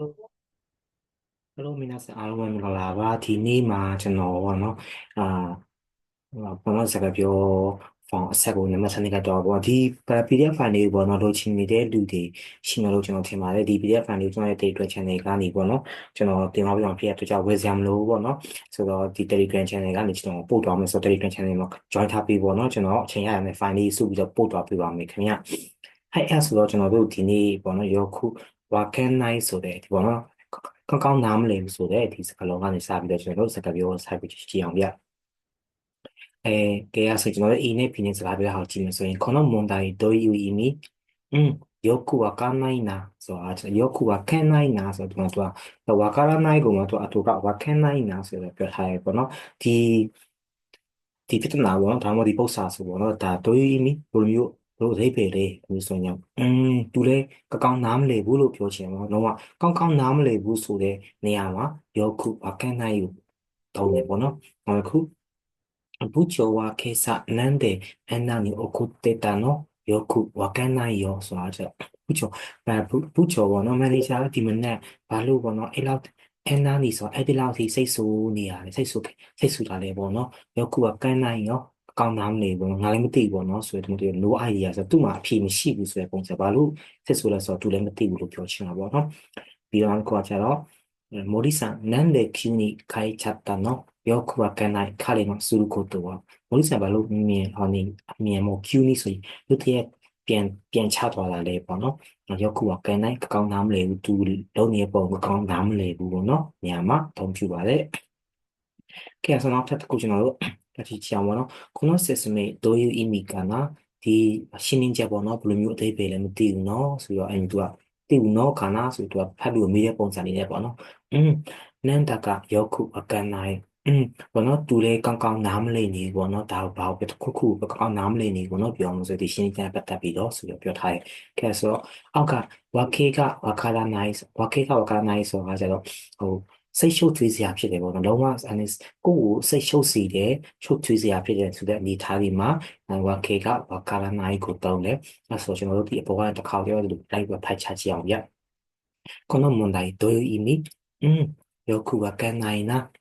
Hello မင်းသားအားလုံးမင်္ဂလာပါဒီနေ့မှာကျွန်တော်ပေါ့နော်အာဘာမှစကားပြောဖောင်အဆက်ကိုနံပါတ်စနစ်ကတော့ပေါ့ဒီ PDF file လေးကိုပေါ့နော်လိုချင်နေတဲ့လူတွေရှိမှလို့ကျွန်တော်ထင်ပါတယ်ဒီ PDF file လေးကိုကျွန်တော်ရဲ့ Telegram channel ကနေပေါ့နော်ကျွန်တော်တင်ပါပြီးတော့ PDF တို့ကြောင့်ဝယ်စရာမလိုဘူးပေါ့နော်ဆိုတော့ဒီ Telegram channel ကနေကျွန်တော်ပို့သွားမယ်ဆိုတော့ Telegram channel မှာ join ထားပြီးပေါ့နော်ကျွန်တော်အချိန်ရရမယ် file လေးစုပြီးတော့ပို့သွားပေးပါမယ်ခင်ဗျဟဲ့အဲဆိုတော့ကျွန်တော်တို့ဒီနေ့ပေါ့နော်ရောခု Wakan Night ဆိုတဲ့ဒီပေါ့နော်ကောင်းကောင်းနားမလည်ဘူးဆိုတဲ့ဒီစကားလုံးကနေစပြီးတော့ကျွန်တော်တို့စကားပြောဆိုပြီးကြည့်အောင်ဗျအဲကဲဆိုကျွန်တော်တို့ A နဲ့ B နဲ့စကားပြောအောင်ကြည့်မယ်ဆိုရင်この問題どういう意味うんよくわかんないな。そう、あ、よくわかんないな。そう、とは、わからない語もと、あとがわかんないな。そう、ပြောထားရပေါ့နော်။ဒီဒီပြဿနာပေါ့နော်။ဒါမှမဟုတ်ဒီပု္ပ္ပာဆိုပေါ့နော်။ဒါどういう意味ဘယ်လိုမျိုး လို့အဓိပ္ပာယ်လေးမျိုးဆိုရင်อืมသူလည်းကကောင်းနားမလည်ဘူးလို့ပြောချင်ပါတော့ကောင်းကောင်းနားမလည်ဘူးဆိုတဲ့နေရာမှာယောခုအကန့်နိုင်ယူတောင်းတယ်ပေါ့နော်နောက်တစ်ခု部長は今朝なんであんなに怒ってたのよくわかんないよဆိုတာじゃ部長ဘာ部長ဘောနော်မန်နေဂျာဒီမနဲ့ဘာလို့ဘောနော်အဲ့လောက်အန်နာနီဆိုအဲ့ဒီလောက်ထိစိတ်ဆိုးနေရတယ်စိတ်ဆိုးစိတ်ဆိုးတာလေပေါ့နော်ယောခုကကန်းနိုင်ရော ကောင်းတာမနေဘူးငါလည်းမသိဘူးပေါ့နော်ဆိုတော့ဒီလို low idea ဆိုတော့သူ့မှာအဖြေမရှိဘူးဆိုတဲ့ပုံစံဘာလို့ဖြစ်ဆိုလဲဆိုတော့သူလည်းမသိဘူးလို့ပြောချင်တာပေါ့နော်ပြီးတော့ကိုကကျတော့모리산 난데 균이 가이찼다노 여쿠와 가나이 카레노 수루코토와 모리산ဘာလို့မြင်မြင်ဟောနေအမြင်မို့ 균이 ဆိုရင်လူတည်းပြန်ပြန်ချသွားလာလေပေါ့နော်ယောကုကကန်တိုင်းကောင်းသားမလဲဘူးသူလုံးနေပုံကောင်းသားမလဲဘူးပေါ့နော်ညမှာအသုံးပြုပါလေကဲဆိုတော့ဖတ်ခုကျွန်တော်တို့ teacher ပေါ့နော် common sesame တို့ယူအီမီကနာဒီရှင်းလင်းချက်ပေါ့နော်ဘယ်လိုမျိုးအသေးပဲလည်းမသိဘူးနော်ဆိုတော့အဲ့ဒီသူကသိဘူးနော်ခါနာဆိုတော့ဖတ်ပြီးမေးတဲ့ပုံစံလေးနဲ့ပေါ့နော်อืมနန်တကယောခုအကန်နိုင်อืมဘောနော်သူလည်းကောင်းကောင်းနားမလည်နေဘောနော်ဒါဘာပဲတစ်ခုခုပဲကောင်းကောင်းနားမလည်နေဘောနော်ပြောလို့ဆိုဒီရှင်းကြပတ်သက်ပြီးတော့ဆိုပြီးပြောထားတယ်ကဲဆိုတော့အောက်ကဝါခေကဝါခလာနိုင်ဝါခေကဝါခလာနိုင်ဆိုတာကျတော့ဟို စိတ်ရှုပ်ထွေးစရာဖြစ်တယ်ပေါ့နော်လုံးဝအနေကိုယ့်ကိုစိတ်ရှုပ်စေတယ်ရှုပ်ထွေးစရာဖြစ်တယ်ဆိုတဲ့အနေထားဒီမှာဝါခေကဝါကာလာနိုင်ကိုတောင်းတယ်အဲဆိုကျွန်တော်တို့ဒီအပေါ်ကတစ်ခါတည်းလိုက်ပဲဖတ်ချကြည့်အောင်ဗျこの問題どういう意味うんよくわかんないな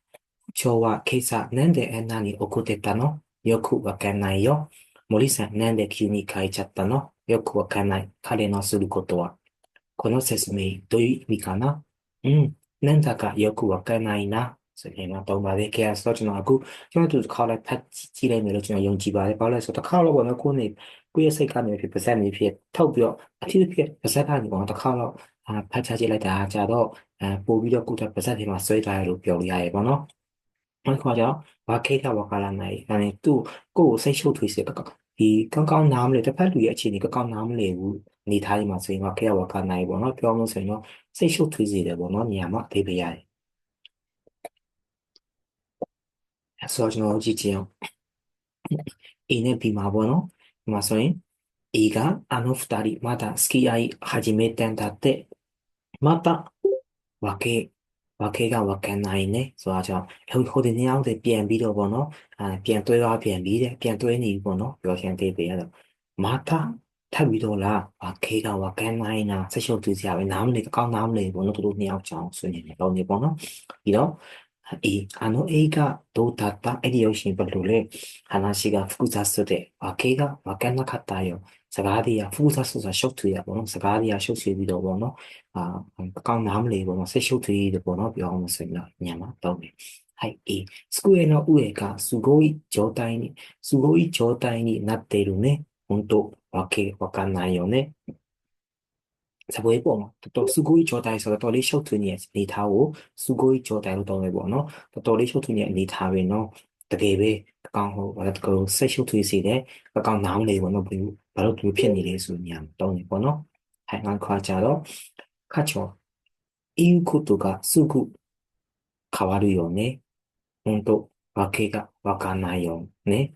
今日は今朝なんであんなに怒ってたのよくわかんないよ森さんなんで急に変えちゃったのよくわかんない彼のすることはこの説明どういう意味かなうん နန္တကယခုကကံနိုင်နာဆိုရင်တော့ပုံပါတယ်ခေယဆိုတော့ကျွန်တော်အခုကျွန်တော်တို့တစ်ခါလိုက်ဖတ်ကြည့်လိုက်မယ်လို့ကျွန်တော်ယုံကြည်ပါတယ်ဘာလို့လဲဆိုတော့တစ်ခါတော့ပေါ့နော်ကိုယ်နေကိုယ့်ရဲ့စိတ်ကနေဖြစ်ပါဇက်နေဖြစ်ထောက်ပြီးတော့အထူးဖြစ်ပါဇက်ကနေပေါ့တစ်ခါတော့ဖတ်ချကြည့်လိုက်တာကြာတော့ပို့ပြီးတော့ကိုယ်ကပါဇက်ထဲမှာဆွဲထားရလို့ပြောလို့ရရပေါ့နော်အဲ့ခေါ်ကြတော့ဘာခိတ်ကဝါကလာနိုင်အဲ့သူကိုယ်ကိုစိတ်ရှုပ်ထွေးစေကဒီကောင်းကောင်းနားမလဲတစ်ဖက်လူရဲ့အခြေအနေကောင်းကောင်းနားမလဲဘူးနေသားဒီမှာဆိုရင်တော့ခေယဝါကနိုင်ပေါ့နော်ပြောလို့ဆိုရင်တော့စိတ်ရှုပ်ထွေးစေတယ်ပေါ့နော်နေရာမှာအသေးပေးရတယ်အဲဆိုကျွန်တော်ကြည့်ကြည့်အောင် A နဲ့ B မှာပေါ့နော်ဒီမှာဆိုရင် A ကあの二人まだ付き合い始めてんだってまたわけဝါခဲကဝါကန်နိုင်နေဆိုတော့ကျွန်တော်ဟိုဒီနေ့အောင်တည်းပြန်ပြီးတော့ပေါ့နော်အဲပြန်တွဲသွားပြန်ပြီးတယ်ပြန်တွဲနေပြီပေါ့နော်ပြောရှင်သေးပေးရတော့မာတာ ထပ်ပြီးတော့လားဝါခဲကဝါကန်နိုင်နာဆက်ရှုပ်သူစရာပဲနားမလဲကောင်းနားမလဲပေါ့နော်တို့နှစ်ယောက်ချောင်းဆွေးနေတယ်တော့နေပေါ့နော်ပြီးတော့အေးあの映画どうだったအဲ့ဒီရုပ်ရှင်ဘယ်လိုလဲ話が複雑でわけがわかんなかったよစကားတွေက複雑ဆိုတာရှုပ်ထွေးရပေါ့နော်စကားတွေကရှုပ်ထွေးပြီးတော့ပေါ့နော်အာအကောင်းနားမလဲပေါ့နော်ဆက်ရှုပ်ထွေးတယ်ပေါ့နော်ပြောအောင်ဆိုရင်တော့ညမှာတော့တယ်はい、えー、机の上がすごい状態に、すごい状態になっているね。 本当、わけわかんないよね。စပွဲပေါ့နော်တော်တော်စုကိုကြောတိုင်းဆိုတော့တော်လေးရှုပ်ထွေးနေတဲ့အနေထားကိုစုကိုကြောတိုင်းလို့တောင်းနေပေါ့နော်တော်တော်လေးရှုပ်ထွေးနေတဲ့အနေထားပဲနော်တကယ်ပဲအကောင်ဟိုဘာလဲတကယ်စိတ်ရှုပ်ထွေးစေတယ်အကောင်နားမလဲပေါ့နော်ဘယ်လိုဘာလို့ဒီလိုဖြစ်နေလဲဆိုညံတောင်းနေပေါ့နော်ဟိုင်ငါခွာကြတော့ခါချောいいことがすぐ変わるよね。本当、わけがわかんないよね。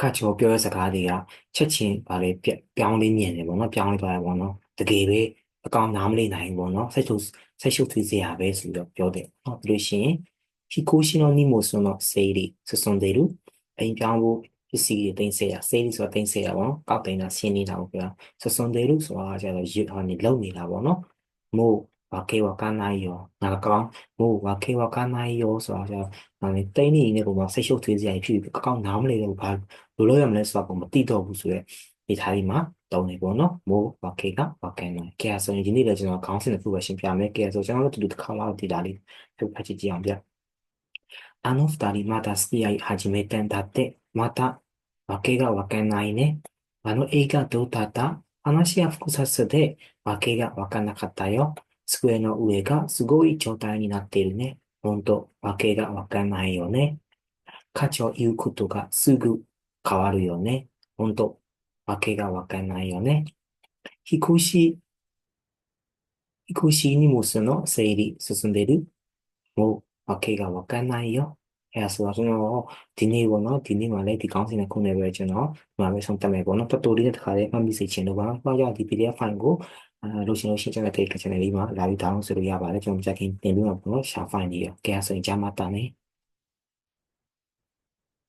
ခါချောပြောတဲ့စကားတွေကချက်ချင်းဗာလေပြောင်းလေးမြင်တယ်ပေါ့နော်ပြောင်းလေးသွားတယ်ပေါ့နော်တကယ်ပဲအကောင်နားမလေးနိုင်ပေါ့နော်ဆက်ချုပ်ဆက်ချုပ်သွေးစရာပဲဆိုတော့ပြောတယ်ဟောပြီးလို့ရှိရင်ဟီကိုရှင်နိုနီမိုဆိုတော့စေးရီစစွန်ဒေလူအိမ်ပြောင်းဖို့ပစ္စည်းတွေတင်စေရစေးရီဆိုတာတင်စေရပေါ့နော်ကောက်တင်တာရှင်းနေတာပေါ့ဗျာစစွန်ဒေလူဆိုတာကျတော့ရွတ်ဟောနေလုံနေတာပေါ့နော်မို့ わけわかんないよ。なんかもうわけわかんないよ。そう、じゃあ、ね、第二ね、我最初推荐一句，刚刚拿来的，我怕不，我们地不熟的，你，到那呢，もうわけわかんない。给，今天刚的先表，说，读的考的哪里，就开始。あの二人また付き合い始めてんだって、またわけがわかんないね。あの映画どうだった？話は複雑でわけがわかんなかったよ。机の上がすごい状態になっているね。ほんと、わけがわかんないよね。課長言うことがすぐ変わるよね。ほんと、わけがわかんないよね。引っ越し、引っ越し荷物の整理進んでるもう、わけがわかんないよ。いや、それは、その、ディネーゴの、ディネーマレディカンセナコネベチェの、マレソンタメゴのタトリネタカレ、マミセチェノバンファイア、ディピリアファンゴ、 လေးနဲ့တခါလေးမှတ်မိစေချင်လို့ပါ။ဘာကြောင့်ဒီ PDF file ကိုအဲလို့ရှိရင်လို့ရှိရင်ကျွန်တော် Telegram channel လေးမှာလာပြီး download လုပ်လို့ရပါတယ်ကျွန်တော်ကြိုက်ခင်တင်ပြီးမှာပေါ့နော် share file ကြီးရော။ကဲဆိုရင်ကြားမှာတာနေ။